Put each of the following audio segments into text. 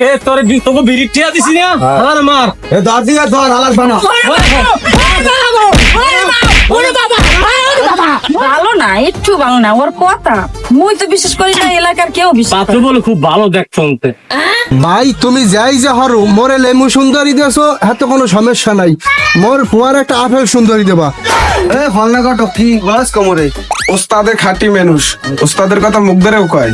এ তোরে বি- তোকে বিড়ি টিয়া দিছি না? হালার মার। এ দাদি ধর হালার বানা। ভালো না একটু ভালো না ওর কথা। মুই তো বিশেষ করি না এলাকার কেউ বিশ্বাস পাত্র বলে খুব ভালো দেখ শুনতে। ভাই তুমি যাই যে হরো মোরে লেমু সুন্দরী দেছো এত কোনো সমস্যা নাই। মোর ফুয়ার একটা আপেল সুন্দরী দেবা। এ হলনা কত কি বয়স কমরে? ওস্তাদের খাঁটি মানুষ ওস্তাদের কথা মুখ ধরেও কয়।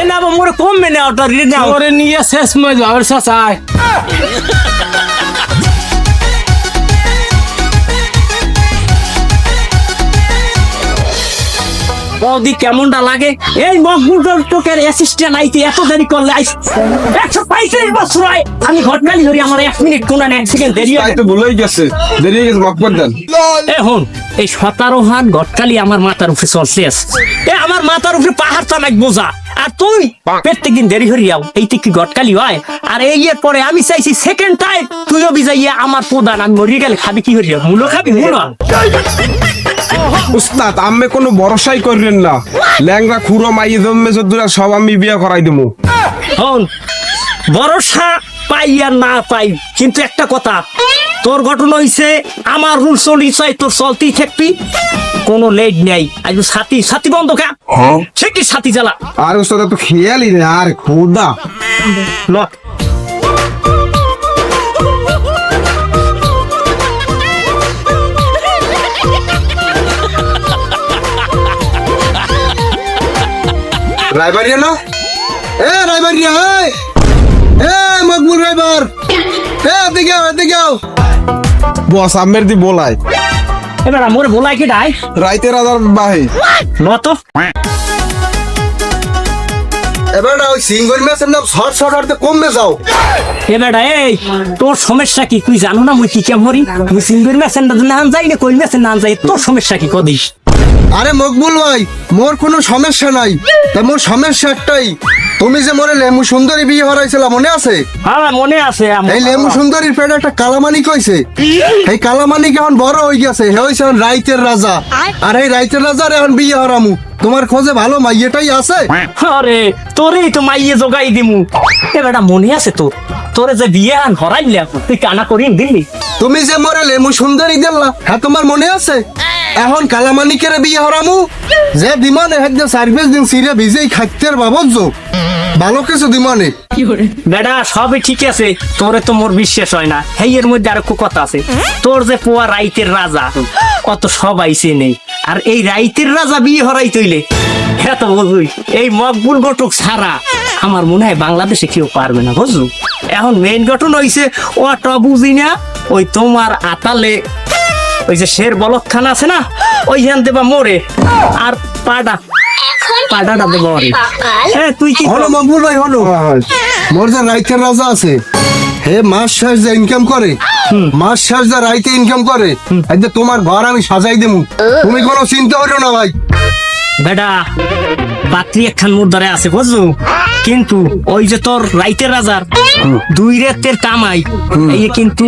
এ না মোরে কম মেনে ওটা রে না ওরে নিয়ে শেষ মই যাওয়ার সাসায় বৌদি কেমনটা লাগে? এই মকবুল টোকের অ্যাসিস্ট্যান্ট আইতে এত দেরি করলে আইস একশো পঁয়ত্রিশ বছর হয় আমি ঘটনালি ধরি আমার এক মিনিট কোন এক সেকেন্ড দেরি হয় তো ভুলেই গেছে। দেরি হয়ে গেছে মকবুল দেন। এখন এই সতেরো হাত ঘটকালি আমার মাথার উপরে চলছে এ আমার মাথার উপরে পাহাড় চানাক বোঝা। আর তুই প্রত্যেক দিন দেরি হরিয়াও এইতে কি ঘটকালি হয়। আর এই এর পরে আমি চাইছি সেকেন্ড টাইম তুইও বিজাইয়া আমার প্রধান আমি মরিয়ে গেলে খাবি কি হরিয়া মূলো খাবি মূলো? উস্তাদ আমি কোনো ভরসাই না। ল্যাংরা খুঁড়ো মাইয়ে জন্মে চোদ্দরা সব আমি বিয়ে করাই দেবো হন ভরসা পাই আর না পাই কিন্তু একটা কথা। তোর ঘটনা হইছে আমার রুল চলি চাই তোর চলতেই থাকবি। কোনো লেট নেই। আজ সাথী সাথী বন্ধ খা। সে কি সাথী জ্বালা। আর উস্তাদ তো খেয়ালই না আর খুদা। ল রাইবারিয়া না? এ রাইবারিয়া এ এ মকবুল রাইবার এ এদিকে আও, এদিকে বস আমের দি বলাই। এবার মোর বলাই কি ডাই? রাইতে রাজার বাহি। নত। এবার ওই সিঙ্গল ম্যাচের নাম শর্ট শর্ট হারতে কমবে যাও। এবার এই তোর সমস্যা কি? তুই জানো না মুই কি কেমন মরি মুই সিঙ্গের মেসেন না যাই না কই মেসেন না যাই তোর সমস্যা কি কদিস? আরে মকবুল ভাই মোর কোনো সমস্যা নাই। তা মোর সমস্যা একটাই তুমি যে মোরে লেমু সুন্দরী বিয়ে হরাইছিল মনে আছে? হ্যাঁ মনে আছে এই লেমু সুন্দরীর পেটে একটা কালামানিক হইছে এই কালামানিক এখন বড় হয়ে গেছে হে হইছে এখন রাইতের রাজা। আর এই রাইতের রাজার এখন বিয়ে হরামু। তোমার খোঁজে ভালো মাইয়েটাই আছে? আরে তোরই তো মাইয়ে জোগাই দিমু। এবারটা মনে আছে তোর? তোরে যে বিয়ে আন হরাইলে তুই কানা করিন দিলি। তুমি যে মোরে লেমু সুন্দরী দিলা হ্যাঁ তোমার মনে আছে? এখন কালামানিকের বিয়ে হরামু? যে দিমানে হেড সার্ভিস দিন সিরিয়া ভিজেই খাইতে বাবদ যো ভালো কিছু দিমানে বেটা সবই ঠিক আছে। তোরে তো মোর বিশ্বাস হয় না। হেই এর মধ্যে আর একটু কথা আছে। তোর যে পোয়া রাইতের রাজা অত সবাই নেই। আর এই রাইতের রাজা বিয়ে হরাই তৈলে হ্যাঁ তো বুঝুই এই মকবুল গটক ছাড়া আমার মনে হয় বাংলাদেশে কেউ পারবে না বুঝলু এখন মেইন ঘটনা হইছে ওটা বুঝি না ওই তোমার আতালে ওই যে শের বলকখানা আছে না ওইখান দেবা মোরে। আর পাডা পাডাটা দেবা ওরে হ্যাঁ তুই কি হলো মকবুল ভাই হলো। মোর যে রাইতের রাজা আছে হে মাস শেষ যে ইনকাম করে মাস শেষ যে রাইতে ইনকাম করে একদম তোমার ঘর আমি সাজাই দেবো তুমি কোনো চিন্তা করিও না ভাই। বেটা পাত্রী একখান মুদ্রারে আছে বুঝছ? কিন্তু ওই যে তোর রাইতের রাজার দুই রেতের কামাই এই কিন্তু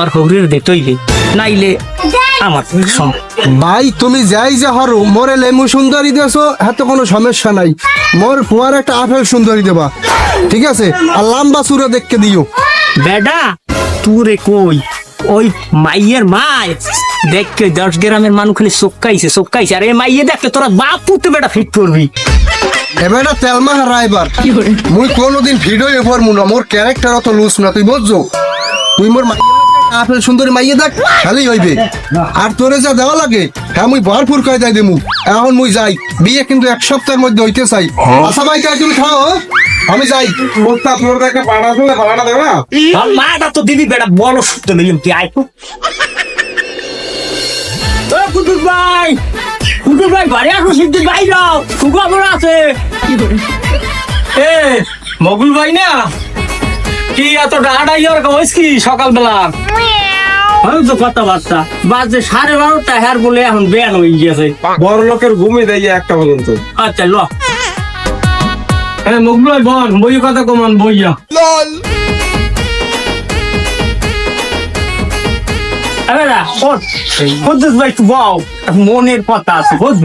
আর হরির দে তৈলে নাইলে আমার ভাই তুমি যাই যে হরো মোরে লেমু সুন্দরী দেছো হাতে কোনো সমস্যা নাই। মোর ফুয়ার একটা আপেল সুন্দরী দেবা ঠিক আছে? আর লাম্বা চূড়া দেখকে দিও। বেডা তুরে কই? ওই মাইয়ের মাই দেখকে দশ গ্রামের মানুষ খালি চোক্কাইছে চোক্কাইছে আর এই মাইয়ে দেখলে তোরা বাপ পুতে বেটা ফিট করবি। এবার তেলমা রাইবার মুই কোনোদিন ভিডিও এবার মুনা মোর ক্যারেক্টার অত লুজ না তুই বুঝছ? তুই মোর মাইয়ে আপেল সুন্দরী মাইয়ে দেখ খালি হইবে। আর তোরে যা দেওয়া লাগে হ্যাঁ মুই ভরপুর কয়ে দেয় দেমু। এখন মুই যাই বিয়ে কিন্তু এক সপ্তাহের মধ্যে হইতে চাই। আচ্ছা ভাই তুমি খাও হ্যাঁ? আমি যাই। ওস্তাদ তোর একটা পাড়া দিলে পাড়াটা দেবে না? মাটা তো দিবি বেটা বড় সূত্র নিলাম তুই আয় তো। ও ভাই কুটুর ভাই বাড়ি আসো সিদ্ধি ভাই যাও। সুখবর আছে। এ মগুল ভাই না? কি এত ডাহাডাই আর কইস কি সকালবেলা? আমি তো কথাবার্তা। বাজে সাড়ে বারোটা হ্যার বলে এখন বেয়ান হয়ে গেছে বড় লোকের ঘুমে দেয় একটা পর্যন্ত। আচ্ছা ল। হ্যাঁ মগুল ভাই বল বই কথা কমান বইয়া। মনের কথা আছে বুঝব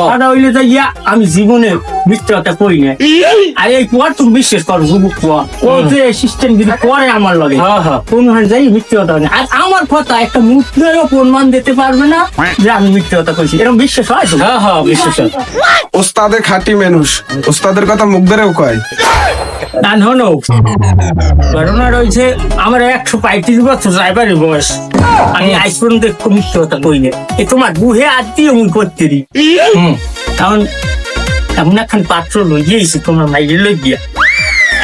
কথা হইলে তো ইয়া আমি জীবনে মিথ্যাটা করি না। আর এই কুয়ার তুমি বিশ্বাস করো যুবক কুয়া। ও যে সিস্টেম যদি করে আমার লগে হ্যাঁ, হ্যাঁ। কোন হার যাই মিথ্যাটা হয় না। আর আমার কথা একটা মুখেরও প্রমাণ দিতে পারবে না যে আমি মিথ্যাটা কইছি এরকম বিশ্বাস হয় তো? হ্যাঁ হ্যাঁ বিশ্বাস। ওস্তাদের খাঁটি মানুষ। ওস্তাদের কথা মুখ ধরেও কয়। না হনো ঘটনা রয়েছে আমার একশো পঁয়ত্রিশ বছর ড্রাইভারের বয়স। আমি আজ পর্যন্ত একটু মিথ্যাটা কই না। এ তোমার বুহে আত্মীয় মুই করতে দিই কারণ এমন একখান পাত্র লই গিয়েছি তোমার মাইরে লই গিয়া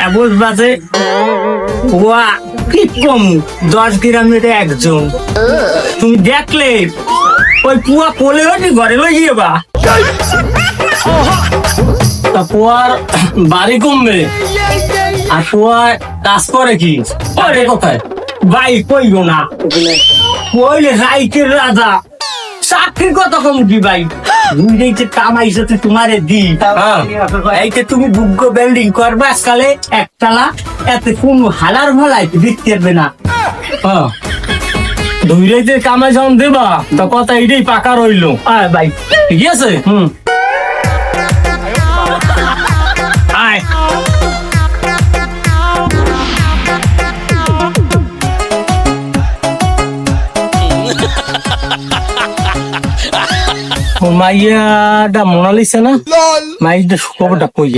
এবস বাজে ওয়া কি কম দশ গ্রামের একজন। তুমি দেখলে ওই পুয়া কোলে হটি ঘরে লই গিয়ে বা পোয়ার বাড়ি কমবে। আর পোয়ার কাজ করে কি? করে কোথায়? ভাই কইব না। কইলে রাইতের রাজা। চাকরির কথা কম কি ভাই? তুমি যে কামাইছো তুই তোমারে দি হ্যাঁ। এইতে তুমি বুগ্গ বিল্ডিং করবা আজকালে একতলা এতে কোন হালার ভালাই দিতে পারবে না। হ্যাঁ। ধুইরাইতে কামাই যখন দেবা তো কথা এটাই পাকা রইল। আয় ভাই। ঠিক আছে? হুম। মাইয়াটা মোনালিসা না? মাইয়াটা খবরটা কই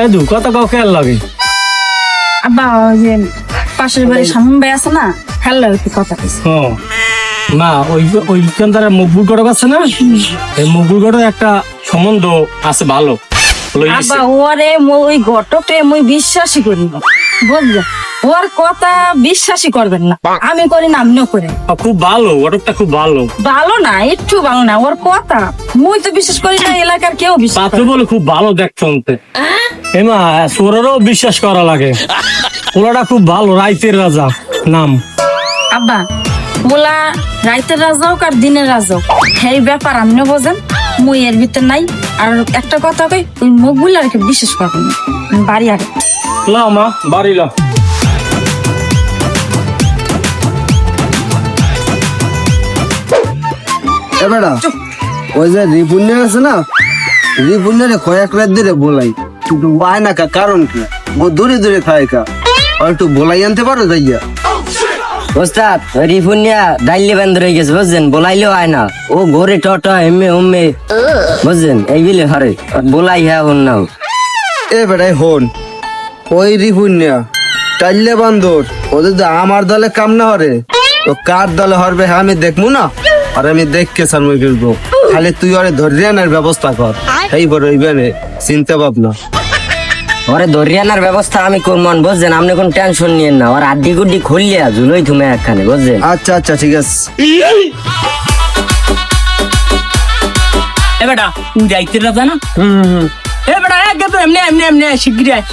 এ দু কথা কাউ খেয়াল লাগে। আব্বা ওই যে পাশের বাড়ি সামন ভাই আছে না হ্যালো একটু কথা কইছে? না ওই ওইখান তারা গড়ক আছে না? এই একটা সম্বন্ধ আছে ভালো। আব্বা ওরে মই ওই ঘটকটে মই বিশ্বাসই করি বুঝলে ওর কথা বিশ্বাসই করবেন না। আমি করি না আপনিও করেন আ, খুব ভালো গড়কটা খুব ভালো। ভালো না একটু ভালো না ওর কথা। মুই তো বিশ্বাস করি না এলাকার কেউ বিশ্বাস পাত্র করে বলে খুব ভালো দেখতে এমা সোরেরও বিশ্বাস করা লাগে। ওলাটা খুব ভালো রাইতের রাজা নাম। আব্বা বলা রাইতের রাজা হোক আর দিনের রাজা হোক এই ব্যাপার আপনিও বোঝেন মুই এর ভিতর নাই। আর একটা কথা কই ওই মুখগুলো আর কি বিশ্বাস করবেন না। বাড়ি আগে। লাও মা বাড়ি লাও। এ ওই যে রিপুণ্য আছে না রিপুণ্যরে কয়েক রাত ধরে বলাই। কিন্তু আয় না কা কারণ কি? ও দূরে দূরে খায় কা। আর একটু বলাই আনতে পারো যাইয়া। ওস্তাদ রিফুনিয়া ডাইলে বান্ধ রয়ে গেছে বুঝছেন? বলাইলেও হয় না। ও ঘরে টট এমে উম্মে বুঝছেন? এই বিলে হরে বলাই হ্যাঁ হন নাও এ বেড়াই হন। ওই রিপুণ্যা টাইলে বান্দর ওদের তো আমার দলে কাম না হরে তো কার দলে হরবে হ্যাঁ আমি দেখব না? আর আমি দেখকে সামনে ফিরবো। খালি তুই ওরে ধরে আনার ব্যবস্থা কর। এই বড় এইবারে চিন্তা ভাবনা। ওরে ধরিয়ানার ব্যবস্থা আমি করমন বুঝছেন? আপনি কোন টেনশন নিয়েন না। ওর আড্ডি গুড্ডি খুললিয়া ঝুলোই থুমে একখানে বুঝছেন? আচ্ছা আচ্ছা ঠিক আছে। এ বেটা তুই রাইতের রাজা না এ বেটা এক তো এমনি এমনি এমনি শিগগিরি আয়।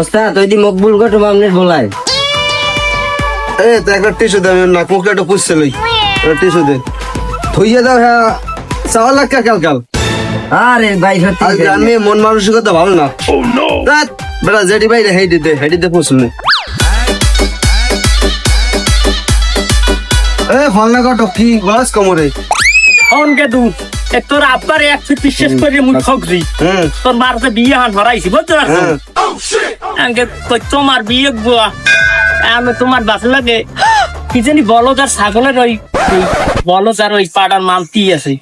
ওস্তাদ ওই দি মকবুল গটো আপনার বলাই এ তো একটা টিস্যু দে নাক মুখটা একটু পুষছে লই। একটা টিস্যু দে। থইয়ে দাও হ্যাঁ চাওয়া আরে ভাই সত্যি আমি মন মানসিকতা ভালো না। ধ্যাৎ, বেটা জেডি ভাই হেডি দে হেডি দে এ ফলনা কত কি গলাস কমরে? অনকে দু এ তোর আব্বার একশো বিশ্বাস করে মুই ঠকছি। হুম। তোর মারতে বিয়ে হান ভরাইছি বুঝতে পারছ? আগে কই তোমার বিয়ে গোয়া আমি তোমার বাস লাগে কি জানি বলদ আর ছাগলের ওই বলদ আর ওই পাড়ার মানতি আছে।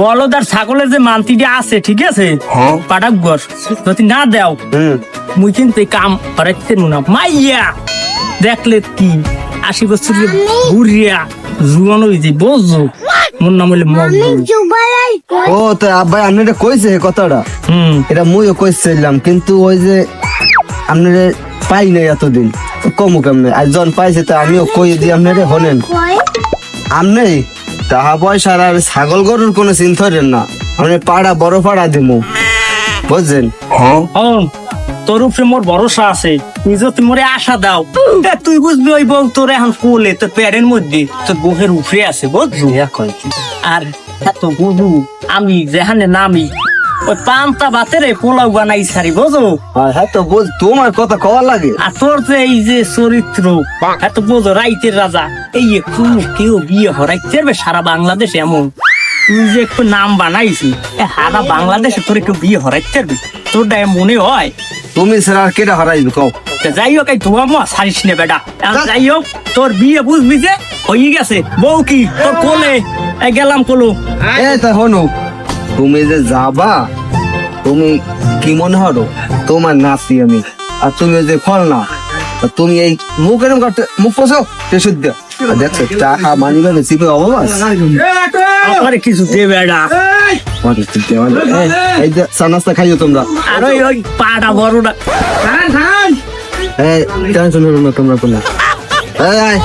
বলদ আর ছাগলের যে মানতিটা আছে ঠিক আছে? পাড়াক গর যদি না দেও মুই কিন্তু এই কাম করাইতে না। মাইয়া দেখলে কি? আশি বছর ঘুরিয়া জুয়ান হয়ে যে বোঝো। মোর নাম হইলে ও তো আব্বাই আপনি এটা কইছে কথাটা? হুম। এটা মুইও কইছিলাম কিন্তু ওই যে আপনারে পাই নাই এতদিন। কমু কেমনে? আর পাইছে তো আমিও কই দিই আপনারে হনেন। আমনে টাকা পয়সার আর ছাগল গরুর কোনো চিন্তা করেন না। আপনি পাড়া বড় পাড়া দিমু। বুঝছেন? হন তোর উপরে মোর ভরসা আছে। তুই যদি মোরে আশা দাও। তুই বুঝবি ওই বউ তোর এখন কোলে তোর প্যারের মধ্যে তোর বুকের উপরে আছে বুঝলি? আর এত বুঝু আমি যেখানে নামি ওই পান্তা ভাতের পোলাও বানাই সারি বোঝো? হ্যাঁ তো বল তোমার কথা কওয়া লাগে। আর তোর যে এই যে চরিত্র এত বোঝো রাইতের রাজা। এই একটু কেউ বিয়ে হরাইতে পারবে সারা বাংলাদেশ এমন। তুই যে একটু নাম বানাইছি এ সারা বাংলাদেশে তোর একটু বিয়ে হরাইতে পারবি তোরটা এ মনে হয়? তুমি স্যার আর কেটা হারাইবে কও? যাই হোক এই তোমার মা সারিস নে বেটা। যাই হোক তোর বিয়ে বুঝবি যে হয়ে গেছে। বউ কি? তোর কোলে? এই গেলাম কোলো। এ তা হনু। তুমি যে যাবা তুমি কি মনে হলো? তোমার নাচি আমি। আর তুমি যে ফল না তুমি এই মুখ এরম করতে মুখ পোষো সে শুদ্ধ? দেখছ টাকা মানি চিপে অববাস? আমার কিছু এই! যে খাইও তোমরা। আর ওই পাটা বড়টা এই টেনশন হলো না তোমরা কোনো। এই,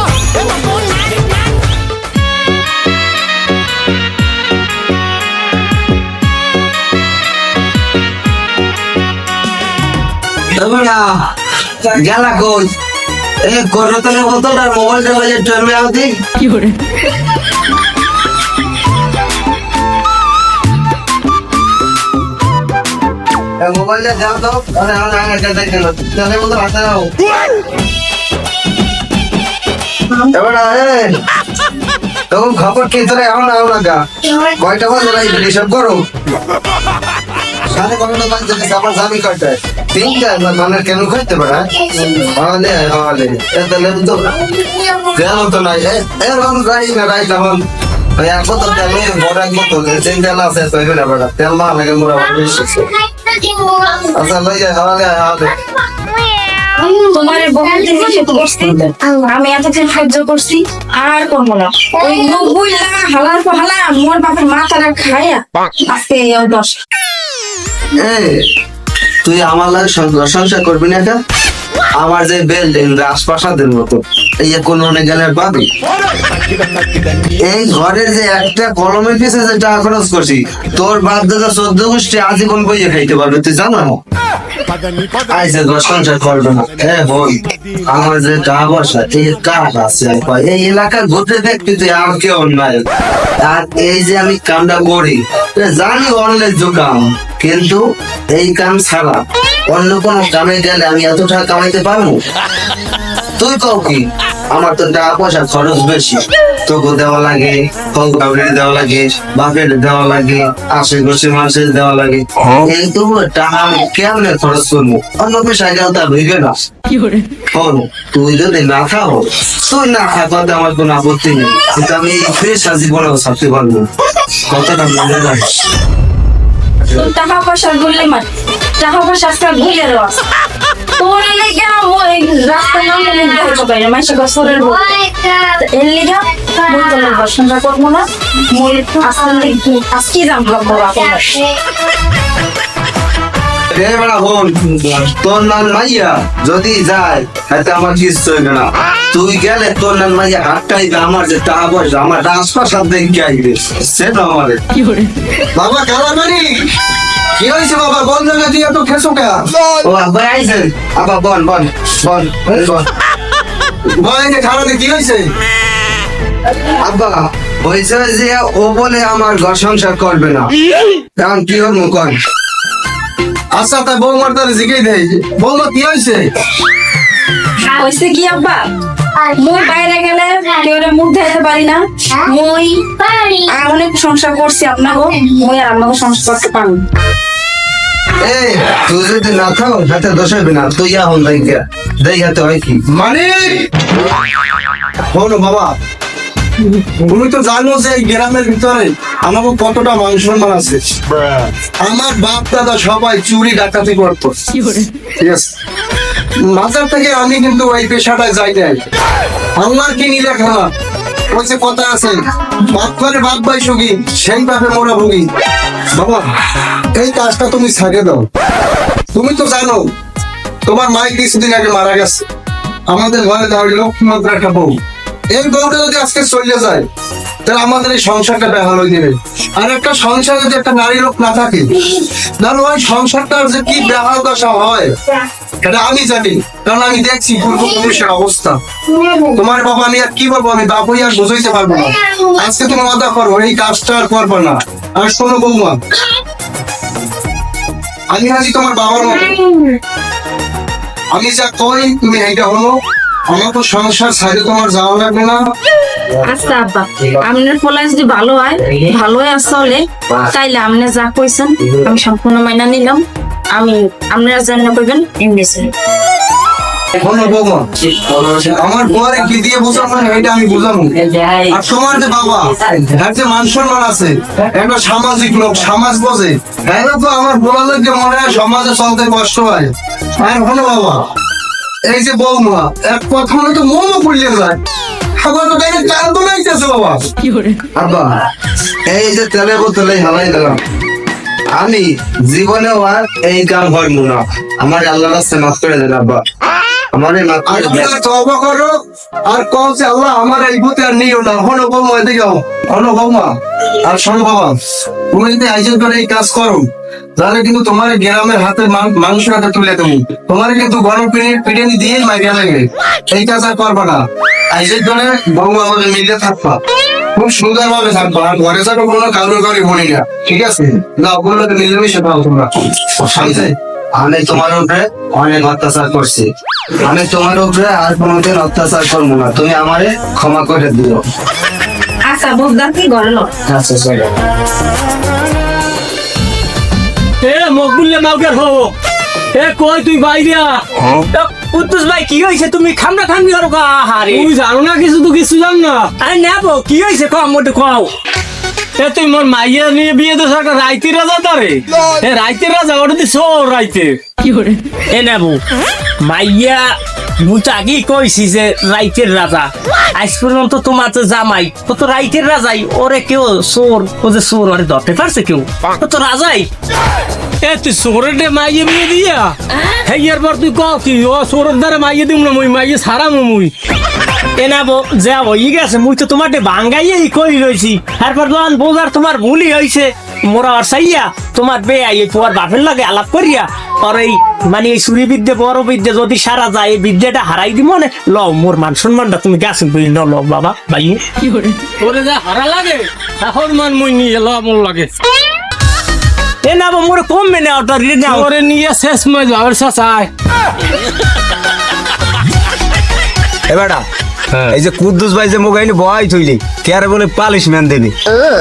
গেলা কই এ করতনের বোতলটার মোবাইলটা বাজে টর্মে আওতি মোবাইলটা দাও তো আরে আরে আরে দেখেন তাহলে বলতে হাতে নাও। এবার আরে তখন খবর কি তোরা এখন আও না গা? কয়টা বাজে হিসাব করো? সাড়ে বারোটা বাজে আমার স্বামী কয়টায়? তিনটা মানে কেন খাইতে পারে? হলে হলে তাহলে তো কেন তো। নাই। এরকম গাড়ি না রাই তখন ওই এক বোতল তেল নিয়ে বড় এক বোতল চেন তেল আছে তো এগুলো বেড়া। তেল মা লাগে মোরা বেশি আচ্ছা লই যায় হলে হলে তোমার বহুত দিন সহ্য করছি আমি এতদিন সহ্য করছি আর করব না। ওই নব্বই লাগা হালার পর হালা মোর বাপের মাথাটা খাইয়া আজকে এই দশ তুই আমার লাগে সংসার করবি না এটা আমার যে বিল্ডিং রাজপ্রাসাদের মতো, এই কোন গেলে আর পাবি এই ঘরের যে একটা কলমের পিছে যে টাকা খরচ করছি, তোর বাপ দাদা চোদ্দ গোষ্ঠী আজীবন বইয়ে খাইতে পারবে, তুই জানো? আমি কামটা করি জানি অনলাইন কাম কিন্তু এই কাম ছাড়া অন্য কোন কামে গেলে আমি এত টাকা কামাইতে পারব? তুই কও কি? আমার তো টাকা পয়সা খরচ বেশি। তোকে দেওয়া লাগে দেওয়া লাগে বাপের দেওয়া লাগে আশেপাশে মানুষের দেওয়া লাগে। এই তো টাকা কেমনে খরচ করব? অন্য পেশায় গেলে তা হইবে না। তুই যদি না খাও তুই না খাওয়াতে আমার কোনো আপত্তি নেই। কিন্তু আমি পেশা জীবনেও থাকতে পারব কথাটা মনে রাখিস। টাকা পয়সা গুলি মার। টাকা পয়সা আজকে ভুলে রস তোর লেগে ওই রাস্তার নামে মুখ দেখে পাই না, মাইসে বছরের এর লেগে মুই তোর বসনটা করব না। আজকে আজকে যাম ভাববো আপনার বেড়া বোন তোর নান মাইয়া যদি যায় হাতে আমার কিছু হইবে না। তুই গেলে তোর নান মাইয়া হাতটাইবে আমার যে টাকা পয়সা আমার রাজপ্রাসাদ দেখে আইবে। সেটা আমারে। বাবা কালামারি! কি হয়েছে বাবা? বন্ধ জায়গা তুই এত খেসো কে ও আব্বা আইছেন আব্বা বন বন বন বন। খারাপ কি হয়েছে আব্বা হয়েছে যে ও বলে আমার ঘর সংসার করবে না। কারণ কি হল কর আচ্ছা তাই বৌমার তার জিজ্ঞেস দেয় বৌমা কি হয়েছে? হয়েছে কি আব্বা? মুই বাইরে গেলে কেউ মুখ দেখাতে পারি না। মুই আর অনেক সংসার করছি আপনাকে। মুই আর আপনাকে সংসার করতে পারব না। এই তুই যদি না খাও হাতে দোষ হবে না। তুই এখন দেখে দেই হাতে হয় কি? মানে শোনো বাবা তুমি তো জানো যে এই গ্রামের ভিতরে আমাকে কতটা মান সম্মান আছে। আমার বাপ দাদা সবাই চুরি ডাকাতি করতো। মাজার থেকে আমি কিন্তু ওই পেশাটায় যাই নাই। আমার কি নিলে খাওয়া ওই যে কথা আছে বাপ করে বাপ ভাই সুখী সেই বাপে মোরা ভুগি। বাবা এই কাজটা তুমি ছাড়ে দাও। তুমি তো জানো তোমার মাই কিছুদিন আগে মারা গেছে। আমাদের ঘরে দাঁড়িয়ে লক্ষ্মীমাত্র একটা বউ। এই বউটা যদি আজকে চলে যায়, তাহলে আমাদের এই সংসারটা বেহাল হয়ে যাবে। আর একটা সংসারে যদি একটা নারী লোক না থাকে, তাহলে ওই সংসারটার যে কি বেহাল দশা হয় এটা আমি জানি। কারণ আমি দেখছি পূর্বপুরুষের অবস্থা। তোমার বাবা আমি আর কি বলব আমি? বাবুই আর বুঝাইতে পারব না। আজকে তুমি ওয়াদা করব এই কাজটা আর করব না। আর শোনো বৌমা, আমি আছি তোমার বাবার মতো। আমি যা কই, তুমি এইটা হলো আমার তো সংসার সাইডে তোমার যাওয়া লাগবে না। আচ্ছা আব্বা আপনার ফলা যদি ভালো হয় ভালো হয় চলে তাইলে আপনি যা কইছেন আমি সম্পূর্ণ মাইনা নিলাম। আমি আপনারা জানা করবেন ইংলিশে আমার বউরে কি দিয়ে বোঝাবো এটা আমি বুঝাবো। আর তোমার যে বাবা এর যে মান সম্মান আছে একটা সামাজিক লোক সমাজ বোঝে। হ্যাঁ তো আমার বলা মনে হয় সমাজে চলতে কষ্ট হয়। আর হলো বাবা? এই যে বৌমা এক কথা হলে তো মনও পড়লে যায়। আবার তো ডাইরেক্ট কান তো নাইতেছে বাবা আব্বা এই যে তেলে বোতলে হালাই দিলাম। আমি জীবনেও আর এই কাম হয় না। আমার আল্লাহ রাস্তে মাফ করে দেন আব্বা। আমার এই মাফ আর করে দেন তওবা করো। আর কও যে আল্লাহ আমার এই ভূতে আর নিও না। হলো বৌমা এদিকে। হলো বৌমা। আর শোনো বাবা তুমি যদি আয়োজন করে এই কাজ করো তাহলে কিন্তু তোমার গ্রামের হাতে মাংস হাতে তুলে দেবো। তোমার কিন্তু গরম পিড়ি পিড়ানি দিয়ে মাইরিয়া লাগবে এই কাজ আর করবা না। আয়োজন করে বৌমা আমাদের মিলে থাকবা। খুব সুন্দর ভাবে থাকবা। আর ঘরে কোনো কারও করে বলি না। ঠিক আছে? না ওগুলোকে মিলেমিশে পাও তোমরা। শান্তি আমি তোমার উপরে অনেক অত্যাচার করছি। আমি তোমার উপরে আর কোনোদিন অত্যাচার করব না। তুমি আমারে ক্ষমা করে দিও। আচ্ছা বুঝলাম কি গড়ল আচ্ছা মকবুল্লে মাউকের হো এ কই তুই বাইরিয়া? উত্তুস ভাই কি হয়েছে? তুমি খামড়া খামড়ি করো গা হারে তুমি জানো না কিছু তো কিছু জানো না। আরে নেব কি হয়েছে? কম মোটে কও। এ তুই মোর মাইয়া নিয়ে বিয়ে তো একটা রাইতের রাজা তারে? এ রাইতের রাজা ওটা দি কি রাইতে এ নেব মাইয়া মুই তো আগেই কইছি যে রাইতের রাজা। আজ পর্যন্ত তোমার তো জামাই ও তো রাইতের রাজাই। ওরে কেউ চোর ও যে চোর ওরে ধরতে পারছে কেউ? ও তো রাজাই। এ তুই সোরের ডে মাইয়ে বিয়ে দিয়া? হেই এরপর তুই কি ও সোরের দ্বারা মাইয়ে না মুই? মাইয়ে মুই? এ যা গেছে মুই তো তোমার বাঙ্গাইয়াই কই রইছি। তারপর বোঝার তোমার ভুলই হইছে। মোরা আর সাইয়া তোমার বে এই তোমার বাপের লাগে আলাপ করিয়া আর এই মানে এই সুরি বিদ্যে বড় বিদ্যে যদি সারা যায় এই বিদ্যাটা হারাই দিব মানে ল মোর মান সম্মানটা তুমি গেছেন বলি ন ল বাবা ভাই। তোরে যা হারা লাগে এখন মান মুই নিয়ে এলো আমার লাগে। এ না মোর কমবে না ওটা রে না ওরে নিয়ে শেষ মই শেষ আয় এবারটা এই যে কুদ্দুস ভাই যে মোগাইনি বয় থইলি কেয়ারে বলে পালিশ ম্যান দেবে?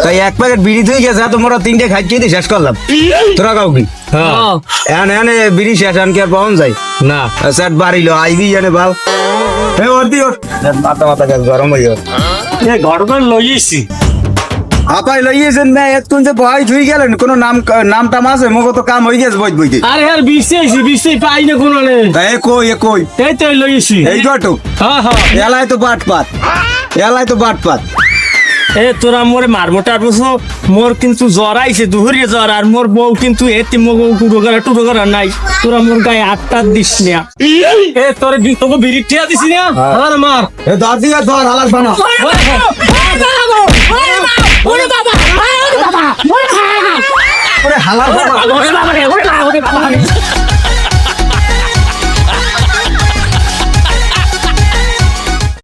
তাই এক প্যাকেট বিড়ি থই গেছে তো মোরা তিনটে খাইছি দিয়ে শেষ করলাম। তোরা কাউ কি? হ্যাঁ। এনে এনে বিড়ি শেষ আন কি আর পাওয়া যায়? না। সেট বাড়িলো আইবি এনে বাল। হে ওর দি ওর। মাথা মাথা গরম হইও এ গড়গড় ঘর লইয়েছি। আপাই লইয়েছেন না এতক্ষণ যে বয় থই গেলেন কোনো নাম নাম টাম আছে মগো তো কাম হয়ে গেছে বই বইতে। আরে আর বিশেছি বিশে পাই না কোনো নে তা এ কই এ কই? এই তো লইয়েছি। এই গটু হ্যাঁ হ্যাঁ এলাই তো বাট পাত। এলাই তো বাট পাত। এ তোরা মোরে মারমো তার বসো মোর কিন্তু জ্বর আইছে দুহরিয়ে জ্বর আর মোর বউ কিন্তু এতে মো টুটো করা টুটো করা নাই। তোরা মোর গায়ে আটটা দিস না। এ তোরে দি তোকে বিড়ি টিয়া দিছি না? আর মার। এ ধর ধর হালাস বানা। ওরে হালাস বানা ওরে বাবা রে, ওরে বাবা, ওরে বাবা রে।